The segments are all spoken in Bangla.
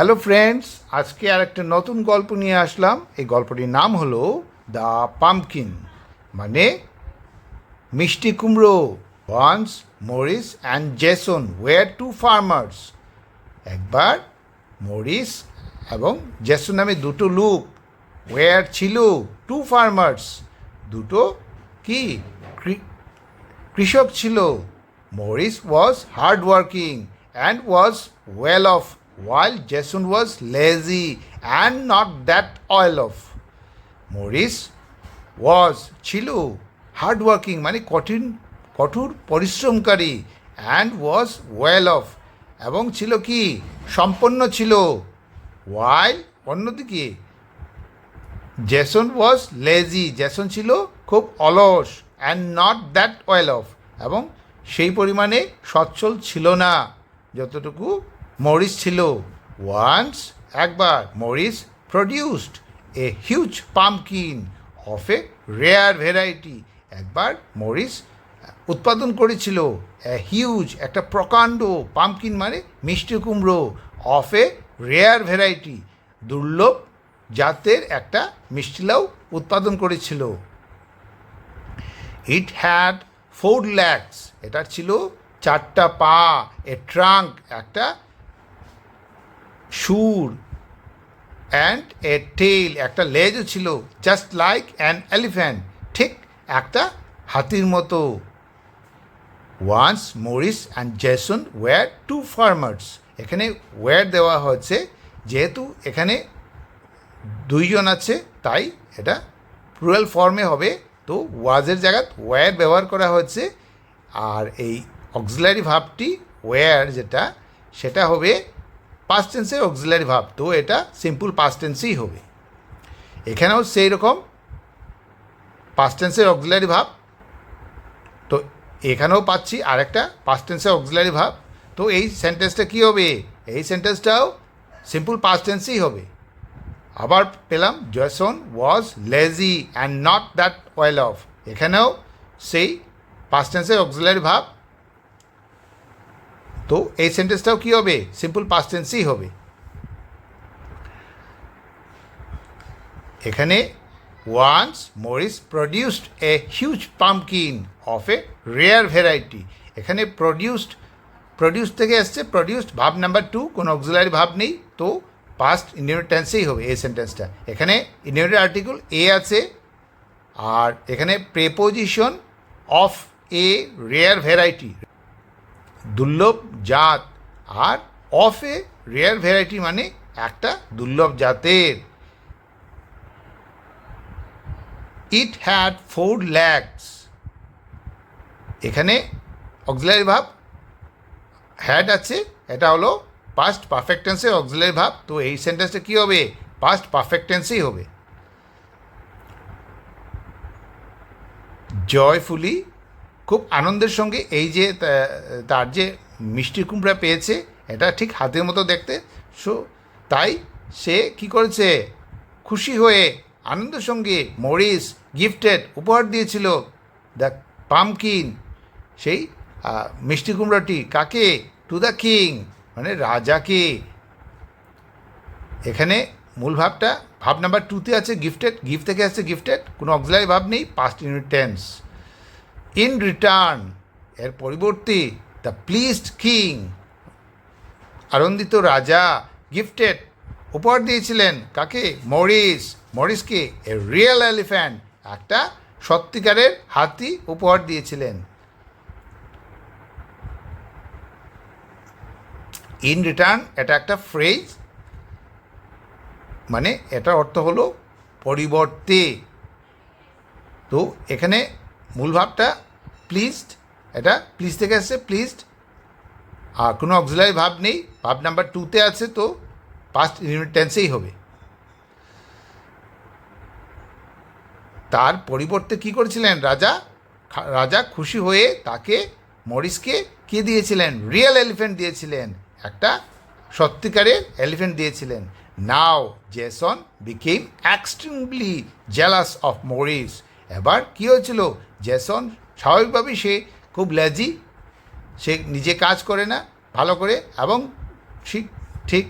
হ্যালো ফ্রেন্ডস আজকে আর একটা নতুন গল্প নিয়ে আসলাম। এই গল্পটির নাম হলো দ্য পামকিন মানে মিষ্টি কুমড়ো once Morris and Jason were two farmers. একবার মরিস এবং জেসন নামে দুটো লোক ওয়ার ছিল, টু ফার্মার্স। দুটো কি? কৃষক ছিল। Morris was hard working and was well off while Jason was lazy and not that well off Morris was ছিল হার্ড ওয়ার্কিং মানে কঠিন, কঠোর পরিশ্রমকারী অ্যান্ড ওয়াজ ওয়েল অফ এবং ছিল কি? সম্পন্ন ছিল। ওয়াইল অন্যদিকে জেসন ওয়াজ লেজি জেসন ছিল খুব অলস and not that well off এবং সেই পরিমাণে সচ্ছল ছিল না, যতটুকু মরিস ছিল ওয়ান্স একবার Morris produced a huge pumpkin of a rare variety একবার মরিস উৎপাদন করেছিল এ হিউজ একটা প্রকাণ্ড পামকিন মানে মিষ্টি কুমড়ো অফ এ রেয়ার ভ্যারাইটি দুর্লভ জাতের একটা মিষ্টি লাউ উৎপাদন করেছিল। ইট হ্যাড ফোর ল্যাক্স এটা ছিল চারটা পা এ ট্রাঙ্ক একটা সুর অ্যান্ড এ টেল একটা লেজও ছিল জাস্ট লাইক অ্যান এলিফ্যান্ট ঠিক একটা হাতির মতো। Once Morris and Jason were two farmers এখানে ওয়ার দেওয়া হচ্ছে যেহেতু এখানে দুইজন আছে, তাই এটা প্লুরাল ফর্মে হবে, তো ওয়াজের জায়গাত ওয়্যার ব্যবহার করা হচ্ছে আর এই অক্সিলারি ভাবটি ওয়্যার যেটা, সেটা হবে পাস্ট টেন্সের অক্সিলারি ভাব, তো এটা সিম্পল পাস্ট টেন্সেই হবে। এখানেও সেই রকম পাস্ট টেন্সের অক্সিলারি ভাব, তো এখানেও পাচ্ছি আরেকটা পাস্ট টেন্সের অক্সিলারি ভাব, তো এই সেন্টেন্সটা কী হবে? এই সেন্টেন্সটাও সিম্পল পাস্ট টেন্সেই হবে। আবার পেলাম Jason was lazy and not that well off এখানেও সেই পাস্ট টেন্সের অক্সিলারি ভাব তো এই সেন্টেন্সটাও কী হবে? সিম্পল পাস্ট হবে। এখানে once Morris produced a huge pumpkin of a rare variety এখানে প্রডিউসড প্রডিউস থেকে এসছে প্রডিউসড ভাব নাম্বার টু কোনো অক্সিলারি ভাব নেই। তো পাস্ট ইন্ডিয়ান টেন্সেই হবে এই সেন্টেন্সটা এখানে ইন্ডিয়ান আর্টিকেল এ আছে। আর এখানে preposition of a rare variety দুর্লভ জাত। আর অফ এ রেয়ার ভ্যারাইটি মানে একটা দুর্লভ জাতের। ইট হ্যাড ফোর ল্যাক্স এখানে অক্সিলারি ভাব হ্যাড আছে, এটা হলো পাস্ট পারফেক্ট টেন্সের অক্সিলারি ভাব তো এই সেন্টেন্সটা কী হবে? পাস্ট পারফেক্ট টেন্সেই হবে। জয়ফুলি খুব আনন্দের সঙ্গে এই যে তার যে মিষ্টি কুমড়া পেয়েছে, এটা ঠিক হাতের মতো দেখতে। সো, তাই সে কি করেছে? খুশি হয়ে আনন্দের সঙ্গে মরিস গিফটেড উপহার দিয়েছিল দ্য পামকিন সেই মিষ্টি কুমড়াটি কাকে? টু দ্য কিং মানে রাজাকে। এখানে মূল ভাবটা, ভাব নাম্বার টুতে আছে গিফটেড গিফট থেকে আছে গিফটেড কোনো অক্সিলারি ভাব নেই past unit tense in return, এর পরিবর্তে দ্য প্লিজড কিং, আনন্দিত রাজা, গিফটেড, উপহার দিয়েছিলেন কাকে? মরিস, মরিসকে, এ রিয়েল এলিফ্যান্ট, একটা সত্যিকারের হাতি উপহার দিয়েছিলেন। ইন রিটার্ন, এটা একটা ফ্রেজ মানে এটার অর্থ হলো পরিবর্তে। তো এখানে মূল ভাবটা প্লিজড এটা প্লিজ থেকে আসছে প্লিজড আর কোনো অক্সিলারি ভাব নেই, ভাব নাম্বার টুতে আছে তো পাস্ট ইউনিট টেন্সেই হবে। তার পরিবর্তে কি করেছিলেন রাজা? রাজা খুশি হয়ে তাকে মরিসকে কি দিয়েছিলেন? রিয়েল এলিফেন্ট দিয়েছিলেন, একটা সত্যিকারের এলিফেন্ট দিয়েছিলেন। Now Jason became extremely jealous of Morris এবার কী হয়েছিল? জেসন স্বাভাবিকভাবেই সে খুব লেজি সে নিজে কাজ করে না, ভালো করে, এবং ঠিক ঠিক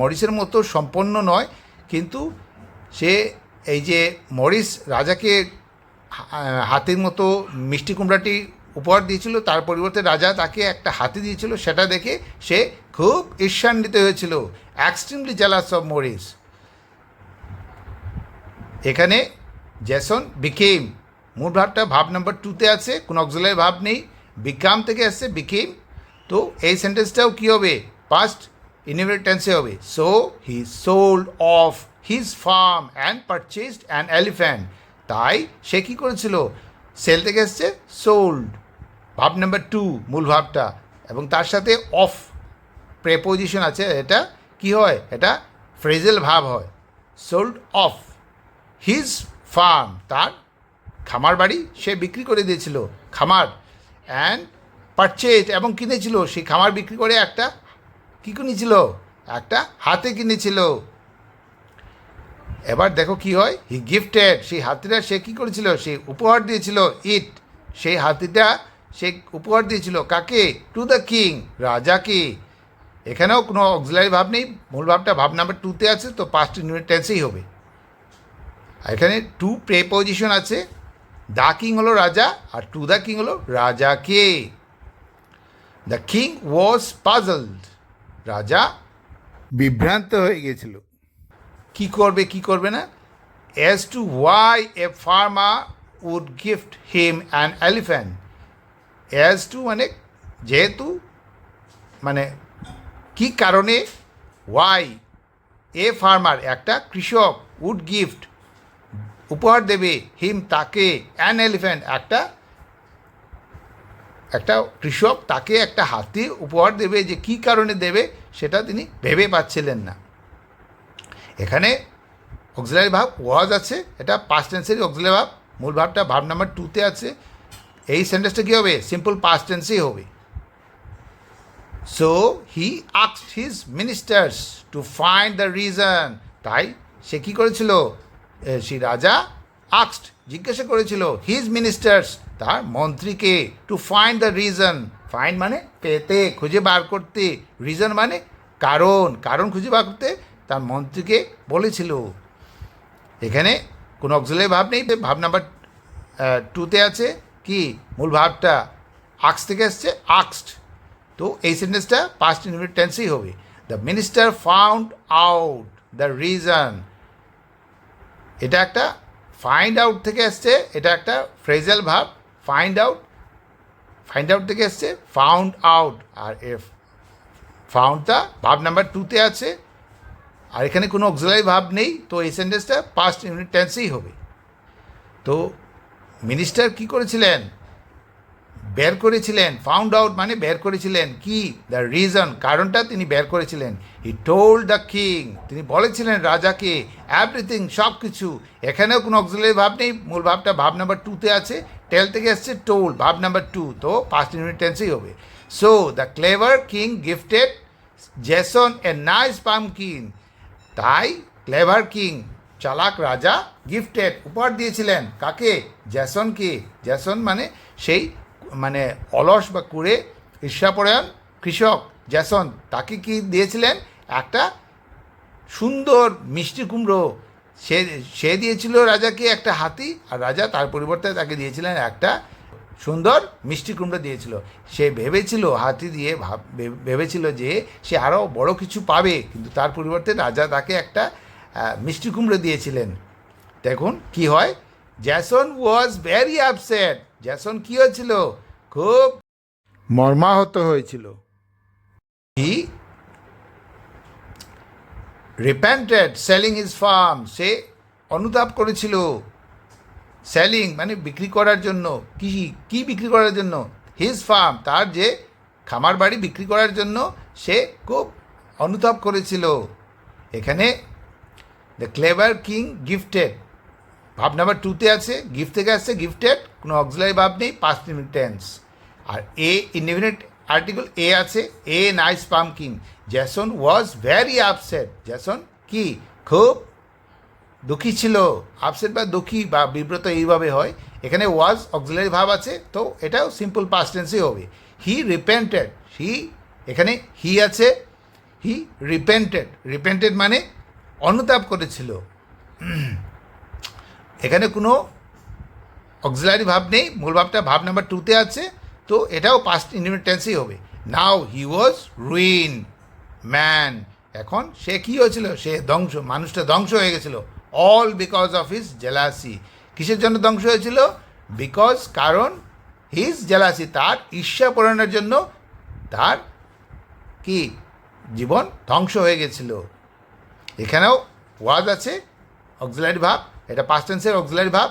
মরিসের মতো সম্পন্ন নয়, কিন্তু সে এই যে মরিস রাজাকে হাতির মতো মিষ্টি কুমড়াটি উপহার দিয়েছিল, তার পরিবর্তে রাজা তাকে একটা হাতি দিয়েছিল, সেটা দেখে সে খুব ঈর্ষান্বিত হয়েছিল। Extremely jealous of Morris. এখানে জেসন বিকেম মূল ভাবটা ভাব নাম্বার টুতে আছে, কোনো অক্সিলারি ভাব নেই। বিকাম থেকে আসছে বিকেম। তো এই সেন্টেন্সটাও কী হবে? পাস্ট ইনিভেট টেন্সে হবে। So he sold off his farm and purchased an elephant তাই সে কী করেছিল? সেল থেকে এসছে সোল্ড ভাব নাম্বার টু মূল ভাবটা। এবং তার সাথে অফ প্রেপোজিশন আছে। এটা কি হয়? এটা ফ্রেজেল ভাব হয়। সোল্ড অফ হিজ ফার্ম তার খামার বাড়ি সে বিক্রি করে দিয়েছিল, খামার অ্যান্ড পারচেজ এবং কিনেছিল। সেই খামার বিক্রি করে একটা কী কিনেছিল? একটা হাতে কিনেছিল। এবার দেখো কি হয় হি গিফটেড সেই হাতিটা সে কী করেছিল? সে উপহার দিয়েছিল ইট সেই হাতিটা সে উপহার দিয়েছিল কাকে? টু দ্য কিং রাজাকে। এখানেও কোনো অক্সিলারি ভাব নেই, মূল ভাবটা ভাব নাম্বার টুতে আছে, তো পাঁচটি ইউনিট টেন্সেই হবে। এখানে টু প্রেপোজিশন আছে দা কিং হলো রাজা আর টু দ্য কিং হলো রাজাকে। দ্য কিং ওয়াজ পাজলড রাজা বিভ্রান্ত হয়ে গেছিল। কি করবে কি করবে না? As to why a farmer would gift him an elephant as to মানে যেহেতু মানে কি কারণে ওয়াই এ ফার্মার একটা কৃষক উড গিফট উপহার দেবে, হিম তাকে অ্যান এলিফ্যান্ট একটা একটা কৃষক তাকে একটা হাতি উপহার দেবে যে কি কারণে দেবে সেটা তিনি ভেবে পাচ্ছিলেন না। এখানে অক্সিলারি ভাব ওয়াজ আছে, এটা পাস্ট টেন্সেরই অক্সিলারি ভাব, মূল ভাবটা ভাব নাম্বার টুতে আছে। এই সেন্টেন্সটা কী হবে? সিম্পল পাস্ট টেন্সেই হবে। So he আক্সড his ministers to find the reason তাই সে কী করেছিল? সেই রাজা আক্সড জিজ্ঞাসা করেছিল হিজ মিনিস্টার্স তার মন্ত্রীকে to find the reason find মানে পেতে, খুঁজে বার করতে। রিজন মানে কারণ কারণ খুঁজে বার করতে। তার মন্ত্রীকে বলেছিল। এখানে কোনো অক্সিলারি ভাব নেই, ভাব নাম্বার টুতে আছে। কি? মূল ভাবটা আক্স থেকে আসছে আক্সড। তো এই সেন্টেন্সটা পাস্ট টেন্সেই হবে। The minister found out the reason এটা একটা ফাইন্ড আউট থেকে এসছে, এটা একটা ফ্রেজাল ভাব ফাইন্ড আউট ফাইন্ড আউট থেকে এসছে ফাউন্ড আউট আর এফ ফাউন্ডটা ভাব নাম্বার টুতে আছে, আর এখানে কোনো অক্সিলারি ভাব নেই, তো এই সেন্টেন্সটা পাস্ট ইউনিট টেন্সেই হবে। তো মিনিস্টার কি করেছিলেন? বের করেছিলেন ফাউন্ড আউট মানে বের করেছিলেন। কি? দ্য রিজন কারণটা তিনি বের করেছিলেন। হি টোল্ড দ্য কিং তিনি বলেছিলেন রাজাকে এভরিথিং সব কিছু এখানেও কোনো অক্সিলারি ভাব নেই, মূল ভাবটা ভাব নাম্বার টুতে আছে টেল থেকে আসছে টোল ভাব নাম্বার টু তো পাঁচ ইউনিট টেন্সেই হবে। So the clever king gifted Jason a nice pumpkin তাই ক্লেভার কিং চালাক রাজা গিফটেড উপহার দিয়েছিলেন। কাকে? জ্যাসনকে জ্যাসন মানে সেই মানে অলস বা কুড়ে, ঈর্ষাপরায়ণ কৃষক জ্যাসন, তাকে কি দিয়েছিলেন? একটা সুন্দর মিষ্টি কুমড়ো। সে সে দিয়েছিল রাজাকে একটা হাতি আর রাজা তার পরিবর্তে তাকে দিয়েছিলেন একটা সুন্দর মিষ্টি কুমড়ো দিয়েছিল। সে ভেবেছিল, হাতি দিয়ে ভেবেছিল যে সে আরও বড় কিছু পাবে, কিন্তু তার পরিবর্তে রাজা তাকে একটা মিষ্টি কুমড়ো দিয়েছিলেন। দেখুন কি হয়। Jason was very upset Jason, কি হয়েছিল? খুব মর্মাহত হয়েছিল। কি? রিপ্যান্টেড সেলিং ইজ ফার্ম সে অনুতাপ করেছিল। সেলিং মানে বিক্রি করার জন্য। কি কি বিক্রি করার জন্য? হিজ ফার্ম তার যে খামার বাড়ি বিক্রি করার জন্য সে খুব অনুতাপ করেছিল। এখানে দ্য ক্লেভার কিং গিফটেড ভাব নাম্বার টুতে আছে গিফট থেকে আসছে গিফটেড কোনো অক্সিলারি ভাব নেই মিনিট টেন্স আর এ ইনডিফিনিট আর্টিকেল এ আছে a nice pumpkin Jason was very upset Jason কি? খুব দুঃখী ছিল। আপসেট বা দুঃখী বা বিব্রত এইভাবে হয়। এখানে ওয়াজ অক্সিলারি ভাব আছে, তো এটাও সিম্পল পাস্ট টেন্সই হবে। হি রিপেন্টেড হি এখানে হি আছে। হি রিপেন্টেড রিপেন্টেড মানে অনুতাপ করেছিল। এখানে কোনো অক্সিলারি ভাব নেই, মূল ভাবটা ভাব নাম্বার টুতে আছে, তো এটাও পাস্ট ইন্ডিপেন্ডেন্সই হবে। নাও হি ওয়াজ রুইন ম্যান এখন সে কী হয়েছিল? সে ধ্বংস, মানুষটা ধ্বংস হয়ে গেছিল। All because of his jealousy কিসের জন্য ধ্বংস হয়েছিল? বিকজ কারণ হিজ জেলাসি তার ঈর্ষা পূরণের জন্য তার কি? জীবন ধ্বংস হয়ে গেছিল। এখানেও ওয়াজ আছে অক্সিলারি ভাব। এটা পাস্ট টেন্সের অক্সিলারি ভাব,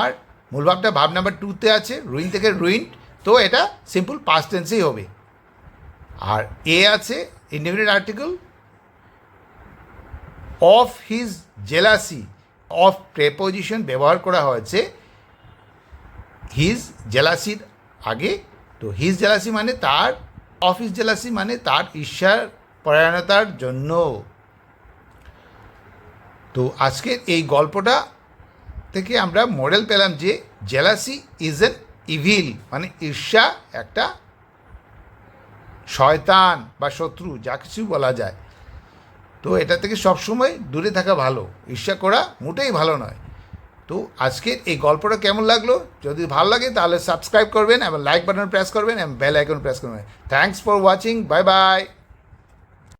আর মূল ভাবটা ভাব নাম্বার টুতে আছে রুইন থেকে রুইন তো এটা সিম্পল পাস্ট টেন্সেই হবে। আর এ আছে independent article of his jealousy of preposition ব্যবহার করা হয়েছে হিজ জেলাসির আগে, তো হিজ জেলাসি মানে তার অফ হিজ জেলাসি মানে তার ঈর্ষার পরায়ণতার জন্য। তো আজকের এই গল্পটা থেকে আমরা মডেল পেলাম যে জেলাসি ইজ এন ইভিল মানে ঈর্ষা একটা শয়তান বা শত্রু, যা কিছু বলা যায়। তো এটা থেকে সবসময় দূরে থাকা ভালো, ঈর্ষা করা মোটেই ভালো নয়। তো আজকের এই গল্পটা কেমন লাগল? যদি ভালো লাগে তাহলে সাবস্ক্রাইব করবেন এবং লাইক বাটন প্রেস করবেন এবং বেল আইকন প্রেস করবেন। Thanks for watching bye bye